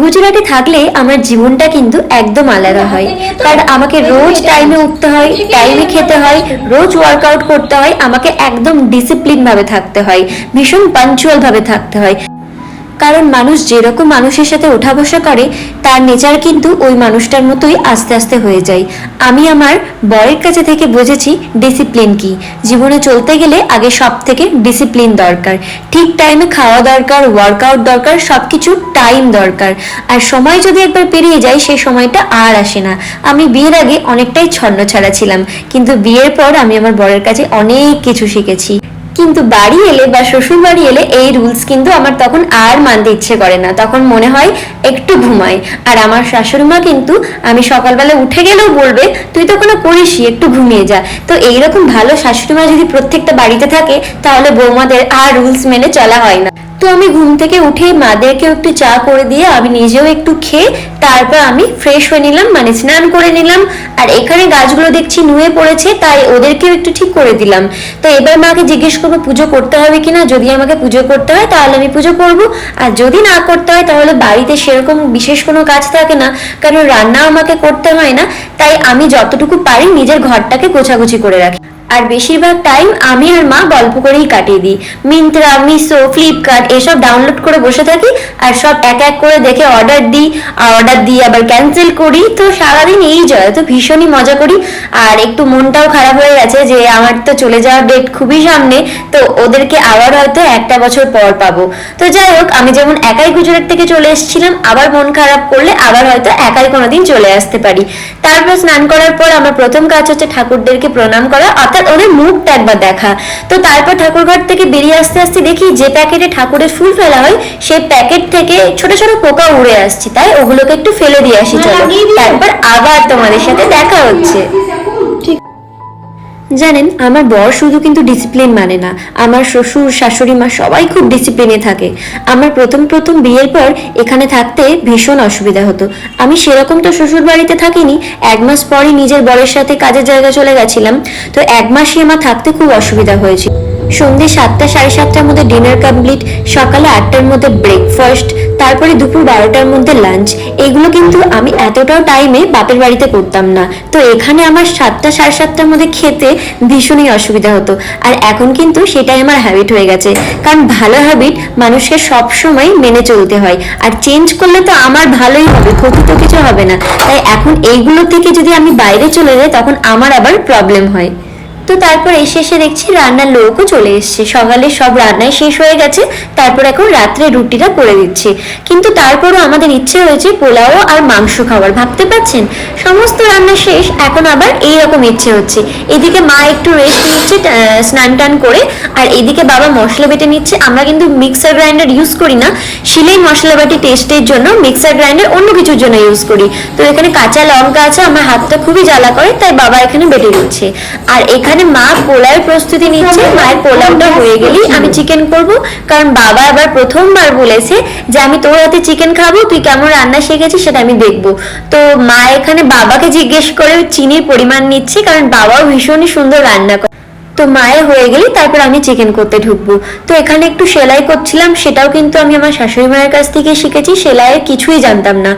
গুজরাটে থাকলে আমার জীবনটা কিন্তু একদম আলাদা হয়। কারণ আমাকে রোজ টাইমে উঠতে হয় টাইমে খেতে হয়, রোজ ওয়ার্কআউট করতে হয়, আমাকে একদম ডিসিপ্লিন ভাবে থাকতে হয়, ভীষণ পাঞ্চুয়াল ভাবে থাকতে হয়। কারণ মানুষ যেরকম মানুষের সাথে ওঠা বসা করে, তার নেচার কিন্তু ওই মানুষটার মতোই আস্তে আস্তে হয়ে যায়। আমি আমার বরের কাছে থেকে বুঝেছি ডিসিপ্লিন কি। জীবনে চলতে গেলে আগে সব থেকে ডিসিপ্লিন দরকার। ঠিক টাইমে খাওয়া দরকার ওয়ার্কআউট দরকার সব কিছু টাইম দরকার। আর সময় যদি একবার পেরিয়ে যায়, সেই সময়টা আর আসে না। আমি বিয়ের আগে অনেকটাই ছন্ন ছাড়া ছিলাম, কিন্তু বিয়ের পর আমি আমার বরের কাছে অনেক কিছু শিখেছি। কিন্তু বাড়ি এলে বা শ্বশুর বাড়ি এলে এই রুলস কিন্তু আমার তখন আর মানতে ইচ্ছে করে না। তখন মনে হয় একটু ঘুমায় আর আমার শাশুড়িমা কিন্তু আমি সকালবেলা উঠে গেলেও বলবে, তুই তো কোনো করিসই, একটু ঘুমিয়ে যা। তো এইরকম ভালো শাশুড়িমা যদি প্রত্যেকটা বাড়িতে থাকে, তাহলে বৌমাদের আর রুলস মেনে চলা হয় না। তো আমি ঘুম থেকে উঠে মাদেরকেও একটু চা করে দিয়ে আমি নিজেও একটু খেয়ে তারপর আমি ফ্রেশ হয়ে নিলাম মানে স্নান করে নিলাম। আর এখানে গাছগুলো দেখছি নুয়ে পড়েছে, তাই ওদেরকেও একটু ঠিক করে দিলাম। তো এবার মাকে জিজ্ঞেস করব, পুজো করতে হবে কিনা? যদি আমাকে পুজো করতে হয়, তাহলে আমি পুজো করব। আর যদি না করতে হয়, তাহলে বাড়িতে সেরকম বিশেষ কোনো কাজ থাকে না, কারণ রান্না আমাকে করতে হয় না। তাই আমি যতটুকু পারি, নিজের ঘরটাকে গোছাগুছি করে রাখি। আর বেশিরভাগ টাইম আমি আর মা গল্প করেই কাটিয়ে দিই। মিন্ত্রা, মিশো, ফ্লিপকার্ট, এসব ডাউনলোড করে বসে থাকি আর সব এক এক করে দেখে অর্ডার দিই। আর অর্ডার দিয়ে আবার ক্যান্সেল করি। তো সারাদিন এই জয়, তো ভীষণই মজা করি। আর একটু মনটাও খারাপ হয়ে গেছে যে আমার তো চলে যাওয়ার ডেট খুবই সামনে, তো ওদেরকে আবার হয়তো একটা বছর পর পাবো। তো যাই হোক, আমি যেমন একাই গুজরাট থেকে চলে এসেছিলাম, আবার মন খারাপ করলে আবার হয়তো একাই কোনোদিন চলে আসতে পারি। তারপর স্নান করার পর আমার প্রথম কাজ হচ্ছে ঠাকুরদেরকে প্রণাম করা অর্থাৎ ওদের মুখটা একবার দেখা। তো তারপর ঠাকুরঘর থেকে বেরিয়ে আসতে আসতে দেখি যে প্যাকেটে ঠাকুরের ফুল ফেলা হয় সেই প্যাকেট থেকে ছোট ছোট পোকা উড়ে আসছে। তাই ওগুলোকে একটু ফেলে দিয়ে আসি চলো। তারপর আবার তোমাদের সাথে দেখা হচ্ছে। জানেন, আমার বর শুধু কিন্তু ডিসিপ্লিন মানে না। আমার শ্বশুর, শাশুড়ি মা সবাই খুব ডিসিপ্লিনে থাকে। আমার প্রথম প্রথম বিয়ের পর এখানে থাকতে ভীষণ অসুবিধা হতো। আমি সেরকম তো শ্বশুর বাড়িতে থাকিনি, এক মাস পরই নিজের বরের সাথে কাজের জায়গা চলে গেছিলাম। তো এক মাসই আমার থাকতে খুব অসুবিধা হয়েছিল। সন্ধ্যে সাতটা, সাড়ে সাতটার মধ্যে ডিনার কমপ্লিট সকালে আটটার মধ্যে ব্রেকফাস্ট তারপরে দুপুর বারোটার মধ্যে লাঞ্চ এগুলো কিন্তু আমি এতটাও টাইমে বাপের বাড়িতে করতাম না। তো এখানে আমার সাতটা, সাড়ে সাতটার মধ্যে খেতে ভীষণই অসুবিধা হতো। আর এখন কিন্তু সেটাই আমার হ্যাবিট হয়ে গেছে। কারণ ভালো হ্যাবিট মানুষকে সব সময় মেনে চলতে হয়। আর চেঞ্জ করলে তো আমার ভালোই হবে, ক্ষতি তো কিছু হবে না। তাই এখন এইগুলো থেকে যদি আমি বাইরে চলে যাই, তখন আমার আবার প্রবলেম হয়। তো তারপর এসে এসে দেখছি রান্নার লোকও চলে এসেছে। সকালে সব রান্নাই শেষ হয়ে গেছে, তারপর এখন রাত্রে রুটিটা করে দিচ্ছে। কিন্তু তারপরও আমাদের ইচ্ছে হয়েছে পোলাও আর মাংস খাওয়ার, ভাবতে পারছেন? সমস্ত রান্না শেষ, এখন আবার এই রকম ইচ্ছে হচ্ছে। এদিকে মা একটু রেস্ট নিচ্ছে স্নান টান করে, আর এদিকে বাবা মশলা বেটে নিচ্ছে। আমরা কিন্তু মিক্সার গ্রাইন্ডার ইউজ করি না। শিলেই মশলা বাটি টেস্টের জন্য মিক্সার গ্রাইন্ডার অন্য কিছুর জন্য ইউজ করি। তো এখানে কাঁচা লঙ্কা আছে, আমার হাতটা খুবই জ্বালা করে, তাই বাবা এখানে বেটে দিচ্ছে আর এখানে মা পোলাওয়ের প্রস্তুতি নিচ্ছে মায়ের পোলাওটা হয়ে গেলেই আমি চিকেন করব। কারণ বাবা আবার প্রথমবার বলেছে যে আমি তোর হাতে চিকেন খাব তুই কেমন রান্না শিখেছিস সেটা আমি দেখব। তো মা এখানে বাবাকে জিজ্ঞেস করে চিনির পরিমাণ নিচ্ছে কারণ বাবাও ভীষণই সুন্দর রান্না করে। তো মায়ের হয়ে গেলেই তারপর আমি চিকেন করতে ঢুকবো। তো এখানে একটু সেলাই করছিলাম সেটাও কিন্তু আমি আমার শাশুড়ি মায়ের কাছ থেকে শিখেছি সেলাইয়ের কিছুই জানতাম না।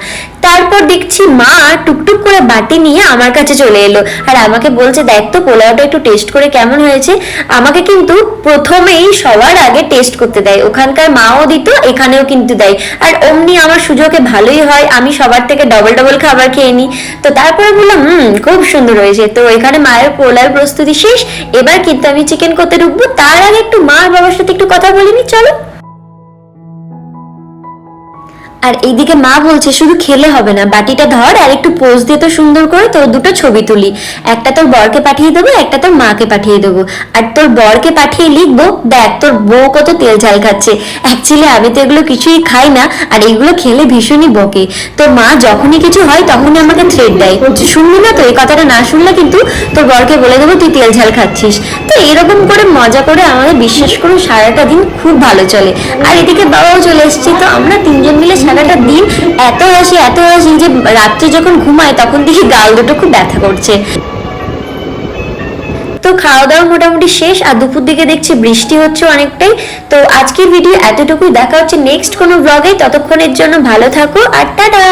তারপর দেখছি মা টুকটুক করে বাটি নিয়ে আমার কাছে চলে এলো। আর আমাকে বলছে, দেখ তো, পোলাওটা একটু টেস্ট করে কেমন হয়েছে? আমাকে কিন্তু প্রথমেই সবার আগে টেস্ট করতে দেয়। ওখানকার মাও দিত, এখানেও কিন্তু দেয়। আর অমনি আমার সুযোগে ভালোই হয়, আমি সবার থেকে ডবল ডবল খাবার খেয়ে নিই। তো তারপরে বললাম, হুম, খুব সুন্দর হয়েছে। তো এখানে মায়ের পোলার প্রস্তুতি শেষ। এবার কিন্তু আমি চিকেন করতে ঢুকবো। তার আগে একটু মা বাবার সাথে একটু কথা বলিনি চলো। আর এইদিকে মা বলছে, শুধু খেলে হবে না, বাটিটা ধর আর একটু পোজ দিয়ে তো সুন্দর করে তোর দুটো ছবি তুলি। একটা তোর বরকে পাঠিয়ে দেবো, একটা তোর মাকে পাঠিয়ে দেবো। আর তোর বরকে পাঠিয়ে লিখব, দেখ তোর বউ কত তেল ঝাল খাচ্ছে। অ্যাকচুয়ালি আমি তো এগুলো কিছুই খাই না, আর এগুলো খেলে ভীষণই বকে। তো মা যখনই কিছু হয় তখনই আমাকে থ্রেড দেয়। শুনলি না তো, এই কথাটা না শুনলে কিন্তু তোর বরকে বলে দেবো, তুই তেল ঝাল খাচ্ছিস। তো এরকম করে মজা করে আমাদের বিশ্বাস করুন সারাটা দিন খুব ভালো চলে। আর এদিকে বাবাও চলে এসেছে, তো আমরা তিনজন মিলে সারাটা দিন এত হাসি এত হাসি যে রাত্রে যখন ঘুমায় তখন দেখি গাল দুটো খুব ব্যথা করছে। তো তো খাওয়া দাওয়া মোটামুটি শেষ আর দুপুর দিকে দেখছি বৃষ্টি হচ্ছে অনেকটাই। তো আজকের ভিডিও এতটুকুই। দেখা হচ্ছে নেক্সট কোনো ব্লগে ততক্ষণের জন্য ভালো থাকো আর টাটা!